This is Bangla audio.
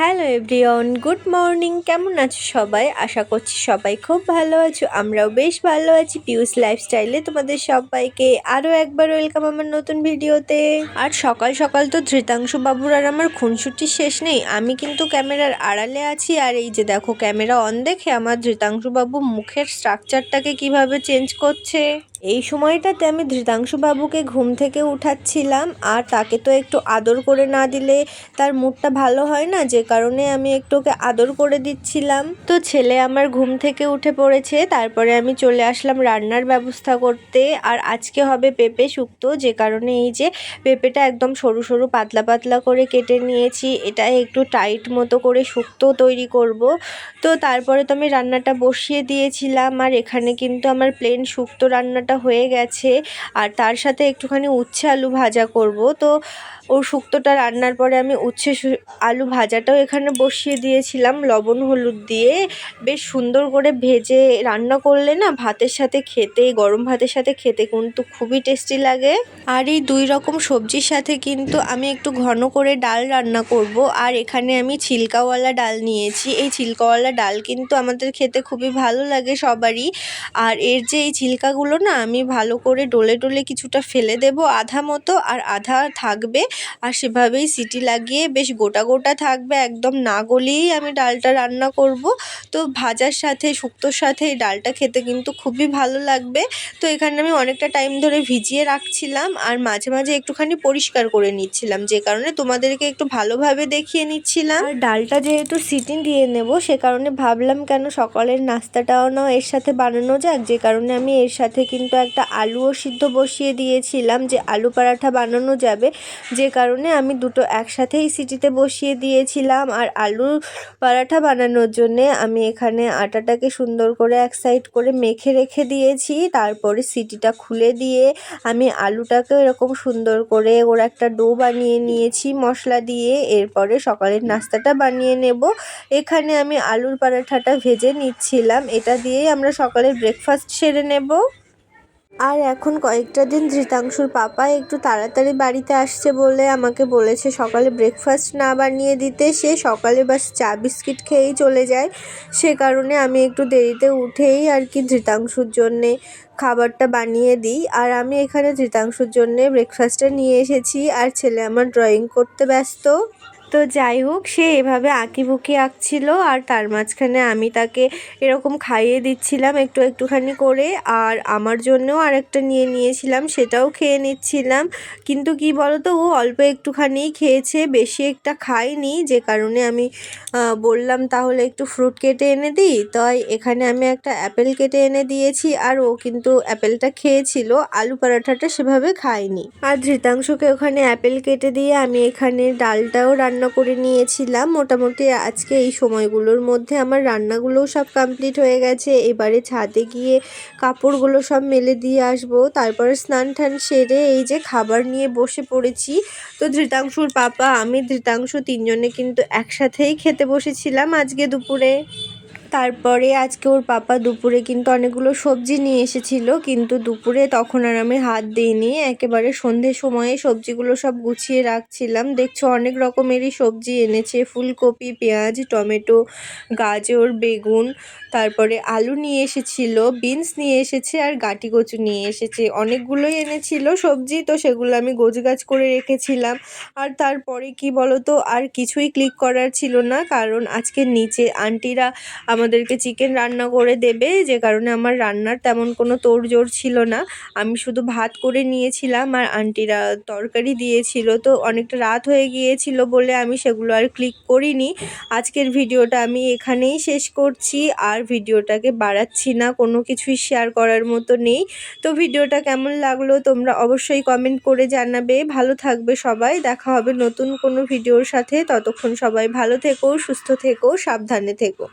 Hello everyone, good morning. কেমন আছো সবাই? আশা করছি সবাই খুব ভালো আছো। আমরাও বেশ ভালো আছি পিউস লাইফস্টাইলে। তোমাদের সবাইকে আরও একবার ওয়েলকাম আমার নতুন ভিডিওতে। আর সকাল সকাল তো ধৃতাংশু বাবুর আর আমার খুনসুটি শেষ নেই। আমি কিন্তু ক্যামেরার আড়ালে আছি। আর এই যে দেখো, ক্যামেরা অন দেখে আমার ধৃতাংশু বাবু মুখের স্ট্রাকচারটাকে কীভাবে চেঞ্জ করছে? এই সময়টাতে আমি ধৃতাংশু বাবুকে ঘুম থেকে উঠাচ্ছিলাম, আর তাকে তো একটু আদর করে না দিলে তার মুডটা ভালো হয় না, যে কারণে আমি একটু ওকে আদর করে দিচ্ছিলাম। তো ছেলে আমার ঘুম থেকে উঠে পড়েছে, তারপরে আমি চলে আসলাম রান্নার ব্যবস্থা করতে, আর আজকে হবে পেঁপে শুক্তো, যে কারণে এই যে পেঁপেটা একদম সরু সরু পাতলা পাতলা করে কেটে নিয়েছি, এটা একটু টাইট মতো করে শুক্তো তৈরি করব। তো তারপরে তো আমি রান্নাটা বসিয়ে দিয়েছিলাম, আর এখানে কিন্তু আমার প্লেন শুক্তো রান্নাটা রান্নাটা হয়ে গেছে আর তার সাথে একটুখানি উচ্ছে আলু ভাজা করব। তো ও শুক্তোটা রান্নার পরে আমি উচ্ছে আলু ভাজাটাও এখানে বসিয়ে দিয়েছিলাম লবণ, হলুদ দিয়ে। বেশ সুন্দর করে ভেজে রান্না করলে না ভাতের সাথে খেতে, গরম ভাতের সাথে খেতে কিন্তু খুবই টেস্টি লাগে। আর এই দুই রকম সবজির সাথে কিন্তু আমি একটু ঘন করে ডাল রান্না করব। আর এখানে আমি ছিলকাওয়ালা ডাল নিয়েছি। এই ছিলকাওয়ালা ডাল কিন্তু আমাদের খেতে খুবই ভালো লাগে সবারই। আর এর যে এই ছিলকাগুলো না আমি ভালো করে ডলে ডলে কিছুটা ফেলে দেব আধা মতো আর আধা থাকবে। আর সেভাবেই সিটি লাগিয়ে বেশ গোটা গোটা থাকবে, একদম না গলিয়েই আমি ডালটা রান্না করব। তো ভাজার সাথে, শুক্তোর সাথে এই ডালটা খেতে কিন্তু খুবই ভালো লাগবে। তো এখানে আমি অনেকটা টাইম ধরে ভিজিয়ে রাখছিলাম আর মাঝে মাঝে একটুখানি পরিষ্কার করে নিচ্ছিলাম, যে কারণে তোমাদেরকে একটু ভালোভাবে দেখিয়ে নিচ্ছিলাম। আর ডালটা যেহেতু সিটি দিয়ে নেব, সে কারণে ভাবলাম কেন সকালের নাস্তাটাও না এর সাথে বানানো যাক, যে কারণে আমি এর সাথে কিন্তু একটা আলুও সিদ্ধ বসিয়ে দিয়েছিলাম যে আলু পরাঠা বানানো যাবে। যে কারণে আমি দুটো একসাথেই সিটিতে বসিয়ে দিয়েছিলাম। আর আলু পরাঠা বানানোর জন্যে আমি এখানে আটাটাকে সুন্দর করে এক সাইড করে মেখে রেখে দিয়েছি। তারপরে সিটিটা খুলে দিয়ে আমি আলুটাকে এরকম সুন্দর করে ওর একটা ডো বানিয়ে নিয়েছি মশলা দিয়ে। এরপরে সকালের নাস্তাটা বানিয়ে নেব। এখানে আমি আলুর পরাঠাটা ভেজে নিচ্ছিলাম। এটা দিয়েই আমরা সকালের ব্রেকফাস্ট সেরে নেব। আর এখন কয়েকটা দিন ধৃতাংশুর পাপা একটু তাড়াতাড়ি বাড়িতে আসছে বলে আমাকে বলেছে, সকালে ব্রেকফাস্ট না বানিয়ে দিতে। সে সকালে বাস চা বিস্কিট খেয়েই চলে যায়। সে কারণে আমি একটু দেরিতে উঠেই আর কি ধৃতাংশুর জন্যে খাবারটা বানিয়ে দিই। আর আমি এখানে ধৃতাংশুর জন্যে ব্রেকফাস্টটা নিয়ে এসেছি। আর ছেলে আমার ড্রয়িং করতে ব্যস্ত। তো যাই হোক, সে এভাবে আঁকিবুকি আঁকছিল আর তার মাঝখানে আমি তাকে এরকম খাইয়ে দিচ্ছিলাম একটু একটুখানি করে আর আমার জন্যও আর একটা নিয়ে নিয়েছিলাম, সেটাও খেয়ে নিচ্ছিলাম। কিন্তু কি বলতো, ও অল্প একটুখানি খেয়েছে, বেশি একটা খায়নি, যে কারণে আমি বললাম তাহলে একটু ফ্রুট কেটে এনে দিই। তাই এখানে আমি একটা অ্যাপেল কেটে এনে দিয়েছি আর ও কিন্তু অ্যাপেলটা খেয়েছিল, আলু পরাঠাটা সেভাবে খায়নি। আর ধৃতাংশকে ওখানে অ্যাপেল কেটে দিয়ে আমি এখানে ডালটাও রান্না রান্না করে নিয়েছিলাম। মোটামুটি আজকে এই সময়গুলোর মধ্যে আমার রান্নাগুলোও সব কমপ্লিট হয়ে গেছে। এবারে ছাদে গিয়ে কাপড়গুলো সব মেলে দিয়ে আসব। তারপরে স্নান টান সেরে এই যে খাবার নিয়ে বসে পড়েছি। তো ধৃতাংশুর পাপা, আমি ধৃতাংশু তিনজনে কিন্তু একসাথেই খেতে বসেছিলাম আজকে দুপুরে। তারপরে আজকে ওর পাপা দুপুরে কিন্তু অনেকগুলো সবজি নিয়ে এসেছিল, কিন্তু দুপুরে তখন আর আমি হাত দিইনি। একেবারে সন্ধ্যে সময়ে সবজিগুলো সব গুছিয়ে রাখছিলাম। দেখছ, অনেক রকমেরই সবজি এনেছে। ফুলকপি, পেঁয়াজ, টমেটো, গাজর, বেগুন, তারপরে আলু নিয়ে এসেছিল, বিনস নিয়ে এসেছে আর গাটি কচু নিয়ে এসেছে। অনেকগুলোই এনেছিল সবজি, তো সেগুলো আমি গোছগাছ করে রেখেছিলাম। আর তারপরে কি বলতো, আর কিছুই ক্লিক করার ছিল না, কারণ আজকে নিচে আন্টিরা আমাদেরকে চিকেন রান্না করে দেবে, যে কারণে আমার রান্নার তেমন কোনো তোড়জোড় ছিল না। আমি শুধু ভাত করে নিয়েছিলাম আর আন্টিরা তরকারি দিয়েছিল। তো অনেকটা রাত হয়ে গিয়েছিল বলে আমি সেগুলো আর ক্লিক করিনি। আজকের ভিডিওটা আমি এখানেই শেষ করছি। আর ভিডিওটাকে বাড়াচ্ছি না, কোনো কিছুই শেয়ার করার মতো নেই। তো ভিডিওটা কেমন লাগল তোমরা অবশ্যই কমেন্ট করে জানাবে। ভালো থাকবে সবাই, দেখা হবে নতুন কোনো ভিডিওর সাথে। ততক্ষণ সবাই ভালো থেকো, সুস্থ থেকো, সাবধানে থেকো।